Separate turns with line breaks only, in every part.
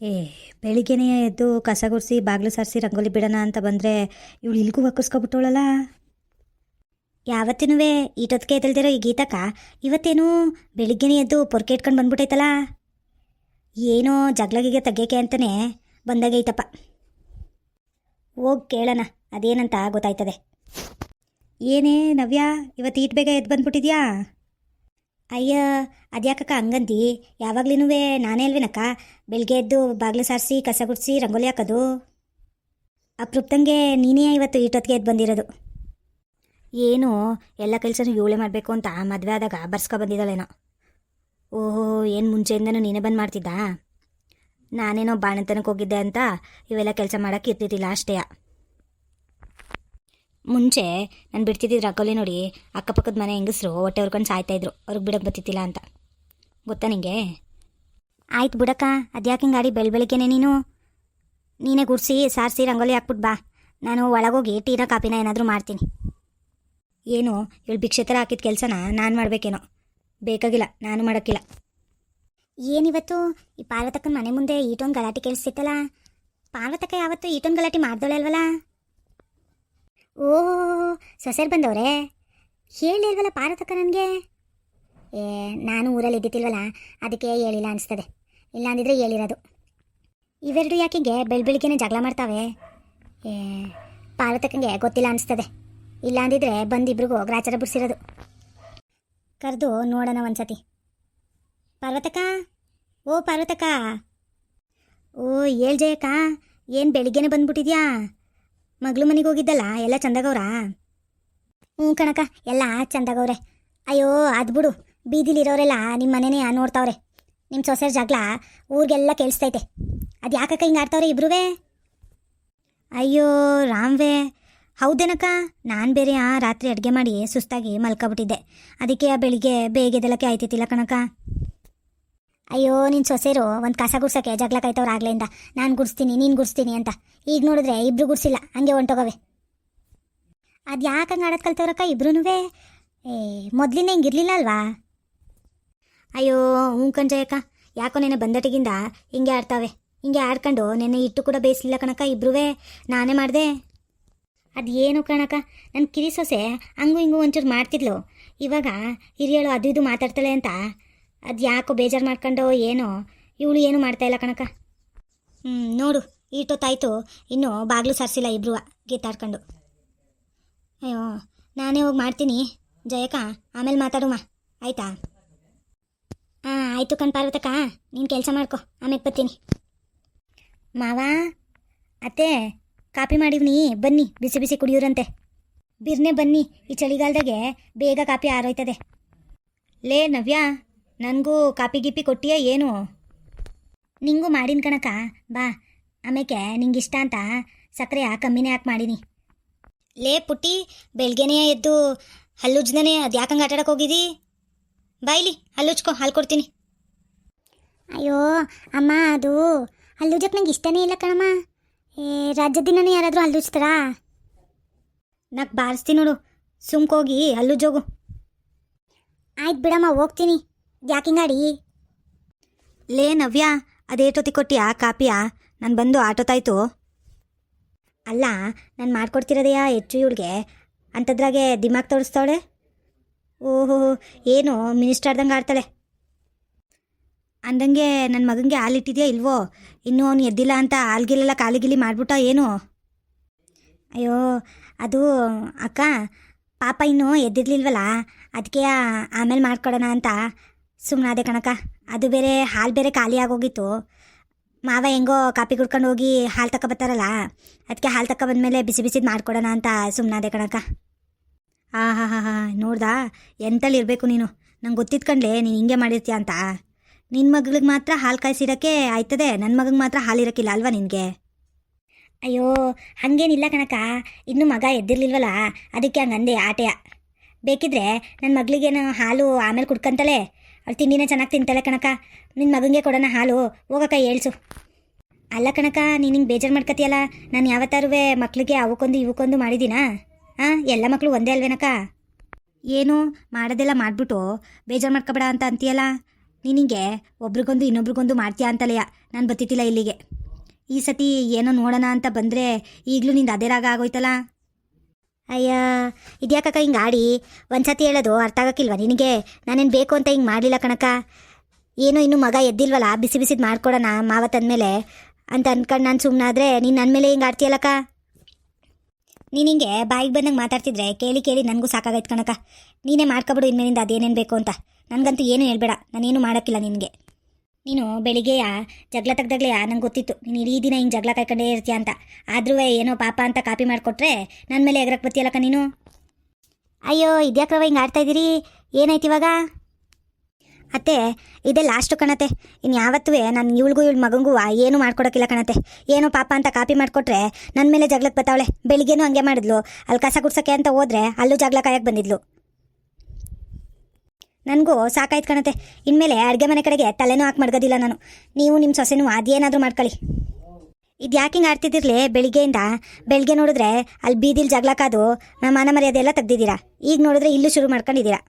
ಏ, ಬೆಳಿಗ್ಗೆನೇ ಎದ್ದು ಕಸ ಗುಡಿಸಿ, ಬಾಗಿಲು ಸಾರಿಸಿ, ರಂಗೋಲಿ ಬಿಡೋಣ ಅಂತ ಬಂದರೆ ಇವಳು ಇಲ್ಗೂ ಒಕ್ಕರ್ಸ್ಕೊಬಿಟ್ಟವಳಲ್ಲ ಯಾವತ್ತಿನೂ ಈಟೊತ್ತಿಗೆ ಎದ್ದಲ್ದಿರೋ ಈ ಗೀತಕ್ಕ ಇವತ್ತೇನು ಬೆಳಿಗ್ಗೆನೇ ಎದ್ದು ಪೊರ್ಕೆ ಇಟ್ಕೊಂಡು ಬಂದ್ಬಿಟ್ಟೈತಲ್ಲ ಏನೋ ಜಗ್ಲಗಿಗೆ ತೆಗಿಯೋಕೆ ಅಂತಲೇ ಬಂದಾಗೈತಪ್ಪ. ಹೋಗಿ ಕೇಳೋಣ, ಅದೇನಂತ ಗೊತ್ತಾಯ್ತದೆ. ಏನೇ ನವ್ಯ, ಇವತ್ತು ಈಟ್ ಬೇಗ ಎದ್ದು ಬಂದ್ಬಿಟ್ಟಿದ್ಯಾ? ಅಯ್ಯ, ಅದ್ಯಾಕಕ್ಕ ಹಂಗಂತಿ ಯಾವಾಗ್ಲೂ ನಾನೇ ಅಲ್ವೇನಕ್ಕ? ಬೆಳಗ್ಗೆ ಎದ್ದು ಬಾಗಿಲು ಸಾರಿಸಿ, ಕಸ ಗುಡಿಸಿ, ರಂಗೋಲಿ ಹಾಕೋದು? ಅಪ್ರೂಪ್ತಂಗೆ ನೀನೇ ಇವತ್ತು ಈಟೊತ್ತಿಗೆ ಎದ್ದು ಬಂದಿರೋದು. ಏನು, ಎಲ್ಲ ಕೆಲಸನೂ ಇವಳೆ ಮಾಡಬೇಕು ಅಂತ ಮದುವೆ ಆದಾಗ ಬರ್ಸ್ಕೊ ಬಂದಿದ್ದಾಳೇನೋ. ಓಹೋ, ಏನು ಮುಂಚೆಯಿಂದನೂ ನೀನೇ ಬಂದು ಮಾಡ್ತಿದ್ದಾ? ನಾನೇನೋ ಬಾಣಂತನಕ್ಕೆ ಹೋಗಿದ್ದೆ ಅಂತ ಇವೆಲ್ಲ ಕೆಲಸ ಮಾಡೋಕ್ಕೆ ಇರ್ತಿದ್ದಿಲ್ಲ ಅಷ್ಟೇ. ಮುಂಚೆ ನಾನು ಬಿಡ್ತಿದ್ದಿದ್ದು ರಂಗೋಲಿ ನೋಡಿ ಅಕ್ಕಪಕ್ಕದ ಮನೆ ಹೆಂಗಸರು ಹೊಟ್ಟೆ ಹೊರ್ಕೊಂಡು ಸಾಯ್ತಾಯಿದ್ರು ಅವ್ರಿಗೆ ಬಿಡಕ್ಕೆ ಬತ್ತಿತ್ತಿಲ್ಲ ಅಂತ. ಗೊತ್ತಾ ನಿಂಗೆ? ಆಯ್ತು ಬಿಡಕ್ಕ, ಅದ್ಯಾಕೆ ಗಾಡಿ ಬೆಳ ಬೆಳಿಗ್ಗೆನೆ ನೀನು? ನೀನೇ ಗುಡಿಸಿ, ಸಾರಿಸಿ ರಂಗೋಲಿ ಹಾಕ್ಬಿಟ್ಟು ಬಾ. ನಾನು ಒಳಗೋಗಿ ಟೀನ ಕಾಪಿನ ಏನಾದರೂ ಮಾಡ್ತೀನಿ. ಏನು, ಇವಳು ಭಿಕ್ಷೆ ಥರ ಹಾಕಿದ ಕೆಲಸನ? ನಾನು ಮಾಡಬೇಕೇನೋ. ಬೇಕಾಗಿಲ್ಲ, ನಾನು ಮಾಡೋಕ್ಕಿಲ್ಲ. ಏನಿವತ್ತು? ಈ ಪಾರ್ವತಕ್ಕನ ಮನೆ ಮುಂದೆ ಈಟೊಂದು ಗಲಾಟೆ ಕೇಳಿಸ್ತಿತ್ತಲ್ಲ? ಪಾರ್ವತಕ್ಕ ಯಾವತ್ತು ಈಟೊಂದು ಗಲಾಟೆ ಮಾಡ್ದೋಳೆ ಅಲ್ವಲ್ಲ ಓ ಸೊಸೆರ್ ಬಂದವ್ರೆ? ಹೇಳಿಲ್ವಲ್ಲ ಪಾರ್ವತಕ್ಕ ನನಗೆ? ಏ, ನಾನು ಊರಲ್ಲಿ ಇದ್ದಿತ್ತಿಲ್ವಲ್ಲ ಅದಕ್ಕೆ ಹೇಳಿಲ್ಲ ಅನಿಸ್ತದೆ. ಇಲ್ಲ ಅಂದಿದ್ರೆ ಹೇಳಿರೋದು. ಇವೆರಡು ಯಾಕೆಗೆ ಬೆಳ್ ಬೆಳಿಗ್ಗೆನೆ ಜಗಳ ಮಾಡ್ತಾವೆ? ಏ ಪಾರ್ವತಕ್ಕಂಗೆ ಗೊತ್ತಿಲ್ಲ ಅನಿಸ್ತದೆ. ಇಲ್ಲ ಅಂದಿದ್ರೆ ಬಂದು ಇಬ್ರಿಗೂ ಗ್ರಾಚಾರ ಬಿಡಿಸಿರೋದು. ಕರೆದು ನೋಡೋಣ ಒಂದ್ಸತಿ. ಪಾರ್ವತಕ್ಕ ಓ ಪಾರ್ವತಕ್ಕ ಓ ಹೇಳ್ ಜಯಕ್ಕ ಏನು ಬೆಳಿಗ್ಗೆನೇ ಬಂದ್ಬಿಟ್ಟಿದ್ಯಾ? ಮಗಳು ಮನೆಗೆ ಹೋಗಿದ್ದಲ್ಲ, ಎಲ್ಲ ಚಂದಾಗವ್ರಾ? ಹ್ಞೂ ಕಣಕ ಎಲ್ಲ ಚಂದಾಗವ್ರೆ. ಅಯ್ಯೋ, ಅದು ಬಿಡು. ಬೀದಿಲಿರೋರೆಲ್ಲ ನಿಮ್ಮ ಮನೆನೇ ನೋಡ್ತಾವ್ರೆ. ನಿಮ್ಮ ಸೊಸೆರ್ ಜಗಳ ಊರಿಗೆಲ್ಲ ಕೇಳಿಸ್ತೈತೆ. ಅದು ಯಾಕಕ್ಕ ಹಿಂಗೆ ಆಡ್ತಾವ್ರೆ ಇಬ್ರುವೇ? ಅಯ್ಯೋ, ರಾಮ್ವೇ. ಹೌದೇನಕ್ಕ? ನಾನು ಬೇರೆ ಆ ರಾತ್ರಿ ಅಡುಗೆ ಮಾಡಿ ಸುಸ್ತಾಗಿ ಮಲ್ಕೊಬಿಟ್ಟಿದ್ದೆ. ಅದಕ್ಕೆ ಬೆಳಿಗ್ಗೆ ಬೇಗ ಎದಲಕ್ಕೆ ಆಯ್ತಿತ್ತಿಲ್ಲ ಕಣಕ್ಕ. ಅಯ್ಯೋ ನಿನ್ನ ಸೊಸೆರು ಒಂದು ಕಸ ಗುಡ್ಸೋಕ್ಕೆ ಜಗಳ ಕಾಯ್ತವ್ರು ಆಗ್ಲಿಂದ ನಾನು ಗುಡಿಸ್ತೀನಿ, ನೀನು ಗುಡಿಸ್ತೀನಿ ಅಂತ. ಈಗ ನೋಡಿದ್ರೆ ಇಬ್ರು ಗುಡಿಸಿಲ್ಲ, ಹಂಗೆ ಹೊಂಟೋಗವೆ. ಅದು ಯಾಕೆ ಹಂಗೆ ಆಡೋದು ಕಲ್ತವ್ರಕ್ಕ ಇಬ್ರು ಏ, ಮೊದಲಿಂದ ಹಿಂಗಿರ್ಲಿಲ್ಲ ಅಲ್ವಾ? ಅಯ್ಯೋ, ಹ್ಞೂ ಕಣ್ಜಯಕ್ಕ ಯಾಕೋ ನೆನೆ ಬಂದಟಿಗಿಂದ ಹಿಂಗೆ ಆಡ್ತಾವೆ. ಹಿಂಗೆ ಆಡ್ಕೊಂಡು ನೆನ್ನೆ ಇಟ್ಟು ಕೂಡ ಬೇಯಿಸಲಿಲ್ಲ ಕಣಕ್ಕ ಇಬ್ರುವೆ. ನಾನೇ ಮಾಡಿದೆ. ಅದು ಏನು ಕಣಕ್ಕ ನನ್ನ ಕಿರಿ ಸೊಸೆ ಹಂಗೂ ಹಿಂಗೂ ಒಂಚೂರು ಮಾಡ್ತಿದ್ಲು. ಇವಾಗ ಹಿರಿಯಳು ಅದು ಇದು ಮಾತಾಡ್ತಾಳೆ ಅಂತ ಅದು ಯಾಕೋ ಬೇಜಾರು ಮಾಡ್ಕೊಂಡು ಏನೋ? ಇವಳು ಏನು ಮಾಡ್ತಾ ಇಲ್ಲ ಕಣಕ್ಕ? ಹ್ಞೂ ನೋಡು, ಈಟೊತ್ತಾಯ್ತು. ಇನ್ನೂ ಬಾಗಿಲು ಸರಿಸಿಲ್ಲ ಇಬ್ರು ಗೀತಾಡ್ಕೊಂಡು. ಅಯ್ಯೋ, ನಾನೇ ಹೋಗಿ ಮಾಡ್ತೀನಿ. ಜಯಕ ಆಮೇಲೆ ಮಾತಾಡುಮ. ಆಯಿತಾ? ಹಾಂ ಆಯಿತು ಕಣ್ ಪಾರ್ವತಕ್ಕ. ನೀನು ಕೆಲಸ ಮಾಡ್ಕೊ. ಆಮೇಲೆ ಬರ್ತೀನಿ. ಮಾವ, ಅತ್ತೆ, ಕಾಪಿ ಮಾಡಿವ್ನಿ. ಬನ್ನಿ, ಬಿಸಿ ಬಿಸಿ ಕುಡಿಯೋರಂತೆ. ಬಿರ್ನೆ ಬನ್ನಿ. ಈ ಚಳಿಗಾಲದಾಗೆ ಬೇಗ ಕಾಪಿ ಆರೋಯ್ತದೆ. ಲೇ ನವ್ಯ ನನಗೂ ಕಾಪಿ ಗಿಪಿ ಕೊಟ್ಟಿಯ ಏನು? ನಿಂಗೂ ಮಾಡಿನ ಕಣಕ ಬಾ. ಅಮೇಕೆ ನಿಂಗೆ ಇಷ್ಟ ಅಂತ ಸಕ್ಕರೆ ಕಮ್ಮಿನೇ ಯಾಕೆ ಮಾಡೀನಿ. ಲೇ ಪುಟ್ಟಿ ಬೆಳಗ್ಗೆನೇ ಎದ್ದು ಹಲ್ಲುಜ್ನೇ ಅದು ಯಾಕಂಗೆ ಆಟಾಡಕ್ಕೆ ಹೋಗಿದ್ದಿ ಬಾಯ್ಲಿ ಹಲ್ಲುಜ್ಕೊ ಹಾಲು ಕೊಡ್ತೀನಿ. ಅಯ್ಯೋ ಅಮ್ಮ ಅದು ಹಲ್ಲುಜಕ್ಕೆ ನಂಗೆ ಇಷ್ಟನೇ ಇಲ್ಲ ಕಣಮ್ಮ. ಏ ರಾಜ್ಯದ ದಿನನೇ ಯಾರಾದರೂ ಹಲ್ಲುಜ್ತಾರಾ? ನಾಕ್ ಬಾರಿಸ್ತೀನಿ ನೋಡು ಸುಮ್ಕೋಗಿ ಹಲ್ಲುಜ್ಜೋಗು. ಆಯ್ತು ಬಿಡಮ್ಮ ಹೋಗ್ತೀನಿ. ಯಾಕಿಂಗಾಡಿ ಲೇ ನವ್ಯ ಅದೇಟೊತ್ತಿ ಕೊಟ್ಟಿಯಾ ಕಾಪಿಯಾ? ನಾನು ಬಂದು ಆಟೋತಾಯ್ತು ಅಲ್ಲ ನಾನು ಮಾಡ್ಕೊಡ್ತಿರೋದೆಯಾ ಹೆಚ್ಚು ಇವಳಿಗೆ? ಅಂಥದ್ರಾಗೆ ದಿಮಾಗ್ ತೋರಿಸ್ತಾಳೆ ಓಹೋ ಏನು ಮಿನಿಸ್ಟರ್ದಂಗೆ ಆಡ್ತಾಳೆ. ಅಂದಂಗೆ ನನ್ನ ಮಗನಿಗೆ ಹಾಲಿಟ್ಟಿದೆಯಾ ಇಲ್ವೋ? ಇನ್ನೂ ಅವನು ಎದ್ದಿಲ್ಲ ಅಂತ ಹಾಲ್ಗಿಲೆಲ್ಲ ಕಾಲಿಗಿಲಿ ಮಾಡಿಬಿಟ್ಟ ಏನು? ಅಯ್ಯೋ ಅದು ಅಕ್ಕ ಪಾಪ ಇನ್ನೂ ಎದ್ದಿರ್ಲಿಲ್ವಲ್ಲ? ಅದಕ್ಕೆ ಆಮೇಲೆ ಮಾಡ್ಕೊಡೋಣ ಅಂತ. ಸುಮ್ಮನಾದೆ ಕಣಕ ಅದು ಬೇರೆ ಹಾಲು ಬೇರೆ ಖಾಲಿ ಆಗೋಗಿತ್ತು. ಮಾವ ಹೆಂಗೋ ಕಾಪಿ ಕುಡ್ಕೊಂಡು ಹೋಗಿ ಹಾಲು ತಗೊಬತ್ತಾರಲ್ಲ ಅದಕ್ಕೆ ಹಾಲು ತಕ್ಕ ಬಂದಮೇಲೆ ಬಿಸಿ ಬಿಸಿದು ಮಾಡ್ಕೊಡೋಣ ಅಂತ ಸುಮ್ಮನಾದೆ ಕಣಕ ಆ, ಹಾ, ಹಾಂ, ಹಾ, ನೋಡ್ದಾ? ಎಂತಲ್ಲಿ ಇರಬೇಕು ನೀನು? ನಂಗೆ ಗೊತ್ತಿದ್ಕಂಡ್ಲೆ ನೀನು ಹಿಂಗೆ ಮಾಡಿರ್ತೀಯ ಅಂತ. ನಿನ್ನ ಮಗಳಿಗೆ ಮಾತ್ರ ಹಾಲು ಕಾಯಿಸಿರೋಕ್ಕೆ ಆಯ್ತದೆ ನನ್ನ ಮಗಗೆ ಮಾತ್ರ ಹಾಲು ಇರೋಕ್ಕಿಲ್ಲ ಅಲ್ವಾ ನಿನಗೆ? ಅಯ್ಯೋ, ಹಾಗೇನಿಲ್ಲ ಕಣಕ ಇನ್ನೂ ಮಗ ಎದ್ದಿರ್ಲಿಲ್ವಲ್ಲ, ಅದಕ್ಕೆ ಹಂಗಂದೆ ಆಟೆಯ. ಬೇಕಿದ್ರೆ ನನ್ನ ಮಗಳಿಗೇನು ಹಾಲು ಆಮೇಲೆ ಕುಡ್ಕಂತಾಳೆ ಅವಳು ತಿಂಡಿನೇ ಚೆನ್ನಾಗಿ ತಿಂತಾಳೆ ಕಣಕ ನಿನ್ನ ಮಗನಿಗೆ ಕೊಡೋಣ ಹಾಲು. ಹೋಗಕ್ಕ, ಹೇಳ್ಸು. ಅಲ್ಲ ಕಣಕ ನೀನು ಹಿಂಗೆ ಬೇಜಾರು ಮಾಡ್ಕತಿಯಲ್ಲ ನಾನು ಯಾವತ್ತಾರುವೆ ಮಕ್ಳಿಗೆ ಅವಕ್ಕೊಂದು ಇವಕ್ಕೊಂದು ಮಾಡಿದ್ದೀನಾ ಹಾಂ ಎಲ್ಲ ಮಕ್ಕಳು ಒಂದೇ ಅಲ್ವೇನಕ್ಕ? ಏನು, ಮಾಡೋದೆಲ್ಲ ಮಾಡಿಬಿಟ್ಟು ಬೇಜಾರು ಮಾಡ್ಕೊಬೇಡ ಅಂತ ಅಂತೀಯಲ್ಲ? ನಿನಗೆ ಒಬ್ರಿಗೊಂದು ಇನ್ನೊಬ್ರಿಗೊಂದು ಮಾಡ್ತೀಯಾ ಅಂತಲೆಯ ನಾನು ಬತ್ತಿತಿಲ್ಲ ಇಲ್ಲಿಗೆ. ಈ ಸತಿ ಏನೋ ನೋಡೋಣ ಅಂತ ಬಂದರೆ ಈಗಲೂ ನಿಂದು ಅದೇ ರಾಗ ಆಗೋಯ್ತಲ್ಲ? ಅಯ್ಯ, ಇದ್ಯಾಕಕ್ಕ ಹಿಂಗೆ ಆಡಿ? ಒಂದ್ಸತಿ ಹೇಳೋದು ಅರ್ಥ ಆಗಕ್ಕಿಲ್ವಾ ನಿನಗೆ? ನಾನೇನು ಬೇಕು ಅಂತ ಹಿಂಗೆ ಮಾಡಲಿಲ್ಲ ಕಣಕ್ಕ. ಏನೋ ಇನ್ನು ಮಗ ಎದ್ದಿಲ್ವಲ್ಲ, ಬಿಸಿ ಬಿಸಿದು ಮಾಡ್ಕೊಡೋಣ ಮಾವ ತಂದಮೇಲೆ ಅಂತ ಅನ್ಕೊಂಡು ನಾನು ಸುಮ್ಮನಾದ್ರೆ ನೀನು ನನ್ನ ಮೇಲೆ ಹಿಂಗೆ ಆಡ್ತೀಯಲ್ಲಕ್ಕ? ನೀನು ಹಿಂಗೆ ಬಾಯಿಗೆ ಬಂದಂಗೆ ಮಾತಾಡ್ತಿದ್ರೆ ಕೇಳಿ ಕೇಳಿ ನನಗೂ ಸಾಕಾಗೈತೆ ಕಣಕ್ಕ. ನೀನೇ ಮಾಡ್ಕೊಬಿಡು ಇನ್ಮೇಲಿಂದ ಅದೇನೇನು ಬೇಕು ಅಂತ. ನನಗಂತೂ ಏನು ಹೇಳ್ಬೇಡ. ನಾನೇನು ಮಾಡೋಕ್ಕಿಲ್ಲ ನಿನಗೆ. ನೀನು ಬೆಳಿಗ್ಗೆಯ ಜಗಳ ತೆಗ್ದಾಗ್ಲೆಯಾ ನಂಗೆ ಗೊತ್ತಿತ್ತು. ನೀನು ಇಡೀ ದಿನ ಹಿಂಗೆ ಜಗಳ ಕಾಯ್ಕೊಂಡೇ ಇರ್ತೀಯ ಅಂತ. ಆದ್ರೂ ಏನೋ ಪಾಪ ಅಂತ ಕಾಪಿ ಮಾಡಿಕೊಟ್ರೆ ನನ್ನ ಮೇಲೆ ಎಗ್ರಕ್ಕೆ ಬರ್ತೀಯಲ್ಲಕ್ಕ ನೀನು? ಅಯ್ಯೋ, ಇದ್ಯಾಕ್ರವ ಹಿಂಗೆ ಆಡ್ತಾ ಇದ್ದೀರಿ ಏನಾಯ್ತು ಇವಾಗ? ಅತ್ತೆ, ಇದೆ ಲಾಸ್ಟು ಕಣತೆ ಇನ್ನು ಯಾವತ್ತೂ ನಾನು ಇವಳಿಗೂ ಇವಳು ಮಗಂಗೂ ಏನು ಮಾಡ್ಕೊಡೋಕ್ಕಿಲ್ಲ ಕಣತೆ ಏನೋ ಪಾಪ ಅಂತ ಕಾಪಿ ಮಾಡಿಕೊಟ್ರೆ ನನ್ನ ಮೇಲೆ ಜಗಳಕ್ಕೆ ಬರ್ತಾವಳೆ. ಬೆಳಿಗ್ಗೆನೂ ಹಂಗೆ ಮಾಡಿದ್ಲು. ಅಲ್ಲಿ ಕಸ ಗುಡ್ಸೋಕ್ಕೆ ಅಂತ ಹೋದ್ರೆ ಅಲ್ಲೂ ಜಗಳ ಕಾಯಕ್ಕೆ ಬಂದಿದ್ಲು. ನನಗೂ ಸಾಕಾಯ್ತು ಕಣತೆ. ಇನ್ಮೇಲೆ ಅಡುಗೆ ಮನೆ ಕಡೆಗೆ ತಲೆನೂ ಹಾಕಿ ಮಡ್ಗೋದಿಲ್ಲ ನಾನು. ನೀವು ನಿಮ್ಮ ಸೊಸೆನೂ ಅದೇನಾದರೂ ಮಾಡ್ಕೊಳ್ಳಿ. ಇದು ಯಾಕೆ ಹಿಂಗೆ ಆಡ್ತಿದ್ದಿರಲಿ ಬೆಳಿಗ್ಗೆಯಿಂದ? ಬೆಳಿಗ್ಗೆ ನೋಡಿದ್ರೆ ಅಲ್ಲಿ ಬೀದಿಲಿ ಜಗಳಕ್ಕಾದು ಮಾನ ಮರ್ಯಾದೆ ಎಲ್ಲ ತೆಗ್ದಿದ್ದೀರಾ? ಈಗ ನೋಡಿದ್ರೆ ಇಲ್ಲೂ ಶುರು ಮಾಡ್ಕೊಂಡಿದ್ದೀರಾ?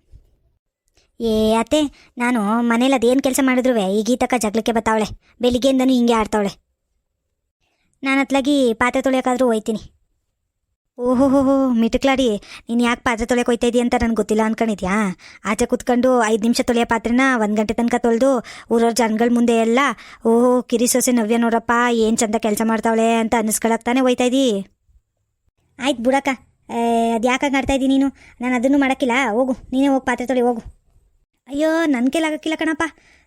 ಏ ಅತ್ತೆ, ನಾನು ಮನೇಲಿ ಅದೇನು ಕೆಲಸ ಮಾಡಿದ್ರು ಈಗ ಈ ತಕ್ಕ ಜಗಳಕ್ಕೆ ಬರ್ತಾವಳೆ ಬೆಳಿಗ್ಗೆಯಿಂದನೂ ಹಿಂಗೆ ಆಡ್ತಾವಳೆ. ನಾನು ಅತ್ಲಾಗಿ ಪಾತ್ರೆ ತೊಳೆಯೋಕ್ಕಾದ್ರೂ ಹೋಯ್ತೀನಿ. ಓಹೋಹೋ ಮಿಟುಕ್ಲಾಡಿ ನೀನು ಯಾಕೆ ಪಾತ್ರೆ ತೊಳೆಯೋಕೆ ಹೋಯ್ತಾ ಅಂತ ನನಗೆ ಗೊತ್ತಿಲ್ಲ ಅನ್ಕೊಂಡಿದ್ಯಾ? ಆಚೆ ಕುತ್ಕೊಂಡು ಐದು ನಿಮಿಷ ತೊಳೆಯೋ ಪಾತ್ರೆನ ಒಂದು ಗಂಟೆ ತನಕ ತೊಳೆದು ಊರವ್ರ ಜನಗಳ ಮುಂದೆ ಎಲ್ಲ, ಓಹೋ, ಕಿರಿ ಸೊಸೆ ನವ್ಯ ನೋಡಪ್ಪ, ಏನು ಚಂದ ಕೆಲಸ ಮಾಡ್ತಾವಳೆ ಅಂತ ಅನ್ನಿಸ್ಕೊಳಕ್ತಾನೆ ಹೋಯ್ತಾ ಇದ್ದೀ ಆಯ್ತು ಬಿಡಕ್ಕ ಅದು ಯಾಕಾಗಿ ಆಡ್ತಾ ಇದ್ದೀನಿ ನೀನು? ನಾನು ಅದನ್ನು ಮಾಡೋಕ್ಕಿಲ್ಲ, ಹೋಗು, ನೀನೇ ಹೋಗಿ ಪಾತ್ರೆ ತೊಳೆ, ಹೋಗು. ಅಯ್ಯೋ ನನ್ನ ಕೈಲಾಗಕ್ಕಿಲ್ಲ ಕಣಪ್ಪ.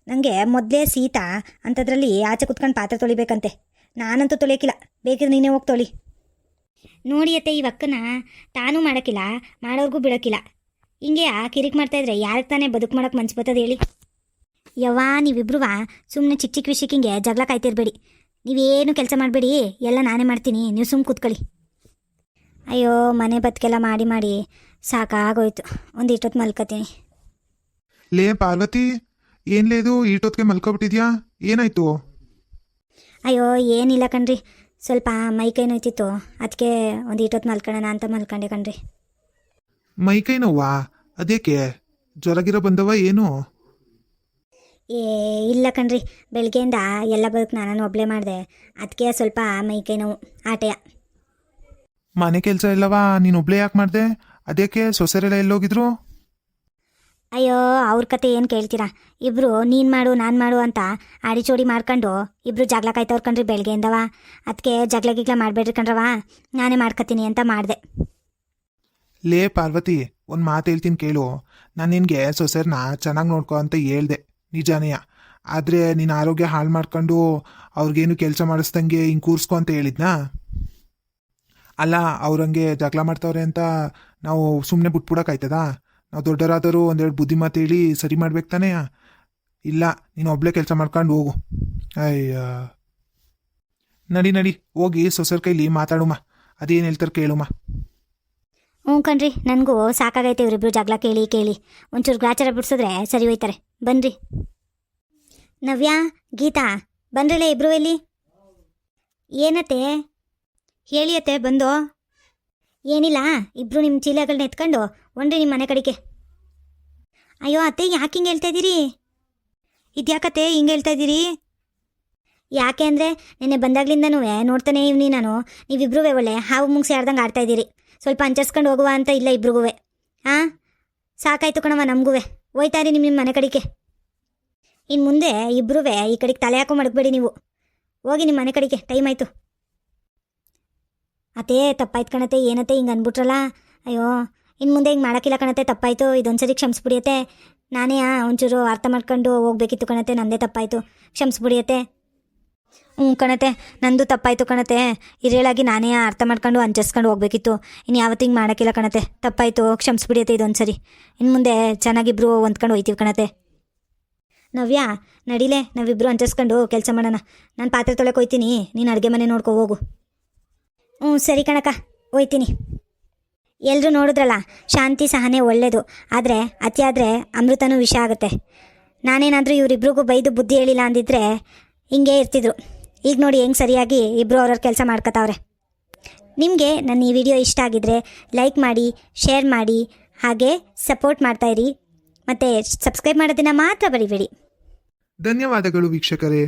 ನನಗೆ ಮೊದಲೇ ಸೀತಾ ಅಂಥದ್ರಲ್ಲಿ ಆಚೆ ಕುತ್ಕೊಂಡು ಪಾತ್ರೆ ತೊಳಿಬೇಕಂತೆ. ನಾನಂತೂ ತೊಳೆಯೋಕ್ಕಿಲ್ಲ ಬೇಕಿದ್ರೆ ನೀನೇ ಹೋಗಿ ತೊಳಿ. ನೋಡಿ ಅತ್ತೆ ಈ ಅಕ್ಕನ ತಾನೂ ಮಾಡೋಕ್ಕಿಲ್ಲ ಮಾಡೋರ್ಗೂ ಬಿಡೋಕ್ಕಿಲ್ಲ ಹಿಂಗೆ ಆ ಕಿರಿಕ್ ಮಾಡ್ತಾ ಇದ್ರೆ ಯಾರಿಗೆ ತಾನೇ ಬದುಕು ಮಾಡೋಕೆ ಮನ್ಸು ಬರ್ತದೆ ಹೇಳಿ. ಯವ್ವಾ ನೀವಿಬ್ರು ಸುಮ್ಮನೆ ಚಿಕ್ಕ ಚಿಕ್ಕ ವಿಷಯಕ್ಕೆ ಹಿಂಗೆ ಜಗಳ ಕಾಯ್ತಿರ್ಬೇಡಿ. ನೀವೇನು ಕೆಲಸ ಮಾಡಬೇಡಿ ಎಲ್ಲ ನಾನೇ ಮಾಡ್ತೀನಿ ನೀವು ಸುಮ್ಮನೆ ಕೂತ್ಕೊಳ್ಳಿ. ಅಯ್ಯೋ ಮನೆ ಬದುಕೆಲ್ಲ ಮಾಡಿ ಮಾಡಿ ಸಾಕಾಗೋಯ್ತು. ಒಂದು ಇಷ್ಟೊತ್ತು ಮಲ್ಕೋತೀನಿ.
ಲೇ ಪಾರ್ವತಿ ಏನ್ಲೇದು ಮಲ್ಕೋಬಿಟ್ಟಿದ್ಯಾ ಮಲ್ಕೊಬಿಟ್ಟಿದ್ಯಾ? ಏನಾಯ್ತು?
ಅಯ್ಯೋ ಏನಿಲ್ಲ ಕಣ್ರಿ. ಸ್ವಲ್ಪ ಮೈಕೈ ನೋಯ್ತಿತ್ತು. ಅದಕ್ಕೆ ಒಂದು ಇಟ್ಟೊತ್ತು ಮಲ್ಕೊಳ್ಳೋಣ ಅಂತ ಮಲ್ಕೊಂಡೆ ಕಣ್ರಿ.
ಮೈಕೈ ನೋವಾ ಅದೇಕೆ ಜ್ವರಗಿರ ಬಂದವ ಏನು?
ಏ ಇಲ್ಲ ಕಣ್ರಿ. ಬೆಳಗ್ಗೆಯಿಂದ ಎಲ್ಲ ಬದುಕು ನಾನು ಒಬ್ಳೆ ಮಾಡಿದೆ. ಅದಕ್ಕೆ ಸ್ವಲ್ಪ ಮೈಕೈ ನೋವು ಆಟೆಯ
ಮನೆ ಕೆಲಸ ಇಲ್ಲವಾ? ನೀನು ಒಬ್ಳೆ ಯಾಕೆ ಮಾಡ್ದೆ? ಅದೇಕೆ ಸೊಸೆರೆಲ್ಲ ಎಲ್ಲೋಗಿದ್ರು?
ಅಯ್ಯೋ, ಅವ್ರ ಕತೆ ಏನು ಕೇಳ್ತೀರಾ? ಇಬ್ರು ನೀನು ಮಾಡು, ನಾನು ಮಾಡು ಅಂತ ಆಡಿಚೋಡಿ ಮಾಡ್ಕೊಂಡು ಇಬ್ರು ಜಗಳ ಕಾಯ್ತವ್ರು ಕಣ್ರಿ ಬೆಳಗ್ಗೆಯಿಂದವ ಅದಕ್ಕೆ ಜಗಳ ಗಿಗ್ಲ ಮಾಡಬೇಡ್ರಿ ಕಣ್ರವ ನಾನೇ ಮಾಡ್ಕೊತೀನಿ ಅಂತ ಮಾಡಿದೆ.
ಲೇ ಪಾರ್ವತಿ, ಒಂದು ಮಾತು ಹೇಳ್ತೀನಿ ಕೇಳು. ನಾನು ನಿನಗೆ ಸೊಸೆರ್ನ ಚೆನ್ನಾಗಿ ನೋಡ್ಕೋ ಅಂತ ಹೇಳ್ದೆ, ನಿಜಾನೇಯ? ಆದರೆ ನಿನ್ನ ಆರೋಗ್ಯ ಹಾಳು ಮಾಡ್ಕೊಂಡು ಅವ್ರಿಗೇನು ಕೆಲಸ ಮಾಡಿಸ್ದಂಗೆ ಹಿಂಗೆ ಕೂರಿಸ್ಕೊ ಅಂತ ಹೇಳಿದ್ನಾ? ಅಲ್ಲ ಅವ್ರಂಗೆ ಜಗಳ ಮಾಡ್ತಾವ್ರೆ ಅಂತ ನಾವು ಸುಮ್ಮನೆ ಬಿಟ್ಬಿಡೋಕ್ಕಾಯ್ತದಾ ನಾವು ದೊಡ್ಡರಾದರೂ ಒಂದೆರಡು ಬುದ್ಧಿ ಮಾತು ಹೇಳಿ ಸರಿ ಮಾಡ್ಬೇಕು ತಾನೇ? ಇಲ್ಲ, ನೀನು ಒಬ್ಳೆ ಕೆಲಸ ಮಾಡ್ಕೊಂಡು ಹೋಗು. ಅಯ್ಯ. ನಡಿ ನಡಿ, ಹೋಗಿ ಸೊಸರ್ ಕೈಲಿ ಮಾತಾಡುಮ. ಅದೇನು ಹೇಳ್ತಾರೆ ಕೇಳುಮ.
ಹ್ಞೂ ಕಣ್ರಿ, ನನಗೂ ಸಾಕಾಗೈತೆ ಇವರಿಬ್ರು ಜಗಳ ಕೇಳಿ ಕೇಳಿ. ಒಂಚೂರು ಗ್ರಾಚಾರ ಬಿಡಿಸಿದ್ರೆ ಸರಿ ಹೋಯ್ತಾರೆ. ಬನ್ರಿ. ನವ್ಯಾ, ಗೀತಾ ಬಂದ್ರಲ್ಲ ಇಬ್ರು ಎಲ್ಲಿ? ಏನತ್ತೆ? ಹೇಳಿಯತ್ತೆ, ಬಂದು. ಏನಿಲ್ಲ, ಇಬ್ರು ನಿಮ್ಮ ಚೀಲಗಳನ್ನ ಎತ್ಕೊಂಡು ಒಂಡ್ರಿ ನಿಮ್ಮ ಮನೆ ಕಡೆಗೆ. ಅಯ್ಯೋ, ಅತ್ತೆ, ಯಾಕೆ ಹಿಂಗೆ ಹೇಳ್ತಾ ಇದ್ದೀರಿ? ಇದ್ಯಾಕತ್ತೆ, ಹಿಂಗೆ ಹೇಳ್ತಾ ಇದ್ದೀರಿ? ಯಾಕೆ ಅಂದರೆ ನಿನ್ನೆ ಬಂದಾಗ್ಲಿಂದನೂ ನೋಡ್ತಾನೆ ಇವ್ನಿ ನಾನು. ನೀವಿಬ್ರೂ ಒಳ್ಳೆ ಹಾವು ಮುಂಗ್ಸಿ ಆಡ್ದಂಗೆ ಆಡ್ತಾ ಇದ್ದೀರಿ. ಸ್ವಲ್ಪ ಅಂಚರ್ಸ್ಕೊಂಡು ಹೋಗುವ ಅಂತ ಇಲ್ಲ ಇಬ್ರಿಗೂ ಹಾಂ ಸಾಕಾಯ್ತು ಕಣವ ನಮಗೂ ಹೋಯ್ತಾರಿ ನಿಮ್ಮ ನಿಮ್ಮ ಮನೆ ಕಡೆಗೆ. ಇನ್ನು ಮುಂದೆ ಇಬ್ಬರೂ ಈ ಕಡೆಗೆ ತಲೆ ಹಾಕೋ ಮಡಗಬೇಡಿ ನೀವು. ಹೋಗಿ ನಿಮ್ಮ ಮನೆ ಕಡೆಗೆ, ಟೈಮ್ ಆಯಿತು. ಅತೇ ತಪ್ಪಾಯ್ತು ಕಣತ್ತೆ, ಏನತ್ತೆ ಹಿಂಗೆ ಅಂದ್ಬಿಟ್ರಲ್ಲ? ಅಯ್ಯೋ ಇನ್ನು ಮುಂದೆ ಹಿಂಗೆ ಮಾಡೋಕ್ಕಿಲ್ಲ ಕಣತೆ ತಪ್ಪಾಯಿತು. ಇದೊಂದ್ಸರಿ ಕ್ಷಮಿಸ್ಬಿಡಿಯತ್ತೆ. ನಾನೇ ಒಂಚೂರು ಅರ್ಥ ಮಾಡ್ಕೊಂಡು ಹೋಗ್ಬೇಕಿತ್ತು ಕಣತೆ ನಂದೇ ತಪ್ಪಾಯಿತು. ಕ್ಷಮಿಸ್ಬಿಡಿಯತ್ತೆ. ಹ್ಞೂ ಕಣತೆ ನಂದು ತಪ್ಪಾಯಿತು ಕಣತೆ ಹಿರಿಯಳಾಗಿ ನಾನೇ ಅರ್ಥ ಮಾಡ್ಕೊಂಡು ಹಂಚಿಸ್ಕೊಂಡು ಹೋಗ್ಬೇಕಿತ್ತು. ಇನ್ನು ಯಾವತ್ತೂ ಹಿಂಗೆ ಮಾಡೋಕ್ಕಿಲ್ಲ ಕಣತೆ ತಪ್ಪಾಯಿತು, ಕ್ಷಮಿಸ್ಬಿಡಿಯತ್ತೆ ಇದೊಂದ್ಸರಿ. ಇನ್ನು ಮುಂದೆ ಚೆನ್ನಾಗಿಬ್ರು ಹೊಂದ್ಕೊಂಡು ಹೋಯ್ತೀವಿ ಕಣತೆ ನವ್ಯಾ, ನಡಿಲೇ, ನಾವಿಬ್ರು ಅಂಜಿಸ್ಕೊಂಡು ಕೆಲಸ ಮಾಡೋಣ. ನಾನು ಪಾತ್ರೆ ತೊಳೆಗೆ ಹೋಯ್ತೀನಿ. ನೀನು ಅಡುಗೆ ಮನೆ ನೋಡ್ಕೊ ಹೋಗು. ಹ್ಞೂ ಸರಿ ಕಣಕ್ಕ, ಹೋಯ್ತೀನಿ. ಎಲ್ಲರೂ ನೋಡಿದ್ರಲ್ಲ, ಶಾಂತಿ ಸಹನೆ ಒಳ್ಳೆಯದು ಆದರೆ, ಅತಿಯಾದರೆ ಅಮೃತನೂ ವಿಷ ಆಗುತ್ತೆ. ನಾನೇನಾದರೂ ಇವರಿಬ್ರಿಗೂ ಬೈದು ಬುದ್ಧಿ ಹೇಳಿಲ್ಲ ಅಂದಿದ್ರೆ ಹಿಂಗೆ ಇರ್ತಿದ್ರು. ಈಗ ನೋಡಿ ಹೆಂಗೆ ಸರಿಯಾಗಿ ಇಬ್ಬರು ಅವ್ರವ್ರ ಕೆಲಸ ಮಾಡ್ಕೊತಾವ್ರೆ. ನಿಮಗೆ ನನ್ನ ಈ ವಿಡಿಯೋ ಇಷ್ಟ ಆಗಿದ್ರೆ ಲೈಕ್ ಮಾಡಿ, ಶೇರ್ ಮಾಡಿ, ಹಾಗೆ ಸಪೋರ್ಟ್ ಮಾಡ್ತಾಯಿರಿ ಮತ್ತು ಸಬ್ಸ್ಕ್ರೈಬ್ ಮಾಡೋದನ್ನು ಮಾತ್ರ ಬರಿಬೇಡಿ.
ಧನ್ಯವಾದಗಳು ವೀಕ್ಷಕರೇ.